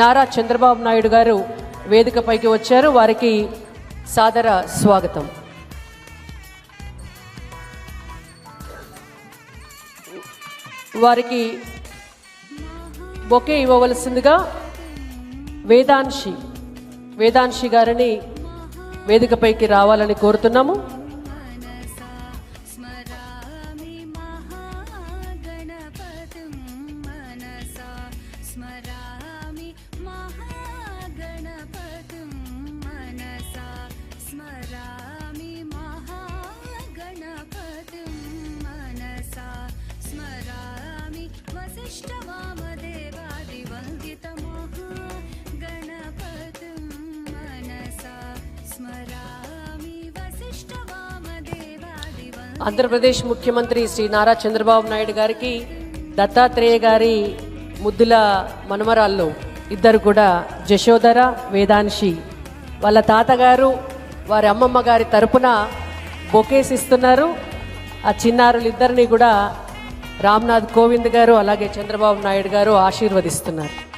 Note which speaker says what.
Speaker 1: నారా చంద్రబాబు నాయుడు గారు వేదికపైకి వచ్చారు. వారికి సాదర స్వాగతం. వారికి బొకే ఇవ్వవలసిందిగా వేదాంశి వేదాంశి గారిని వేదికపైకి రావాలని కోరుతున్నాము. ఆంధ్రప్రదేశ్ ముఖ్యమంత్రి శ్రీ నారా చంద్రబాబు నాయుడు గారికి దత్తాత్రేయ గారి ముద్దుల మనమరాల్లో ఇద్దరు కూడా జశోధర వేదాంశి వాళ్ళ తాతగారు వారి అమ్మమ్మ గారి తరపున బొకేస్ ఇస్తున్నారు. ఆ చిన్నారులిద్దరిని కూడా రామ్నాథ్ కోవింద్ గారు అలాగే చంద్రబాబు నాయుడు గారు ఆశీర్వదిస్తున్నారు.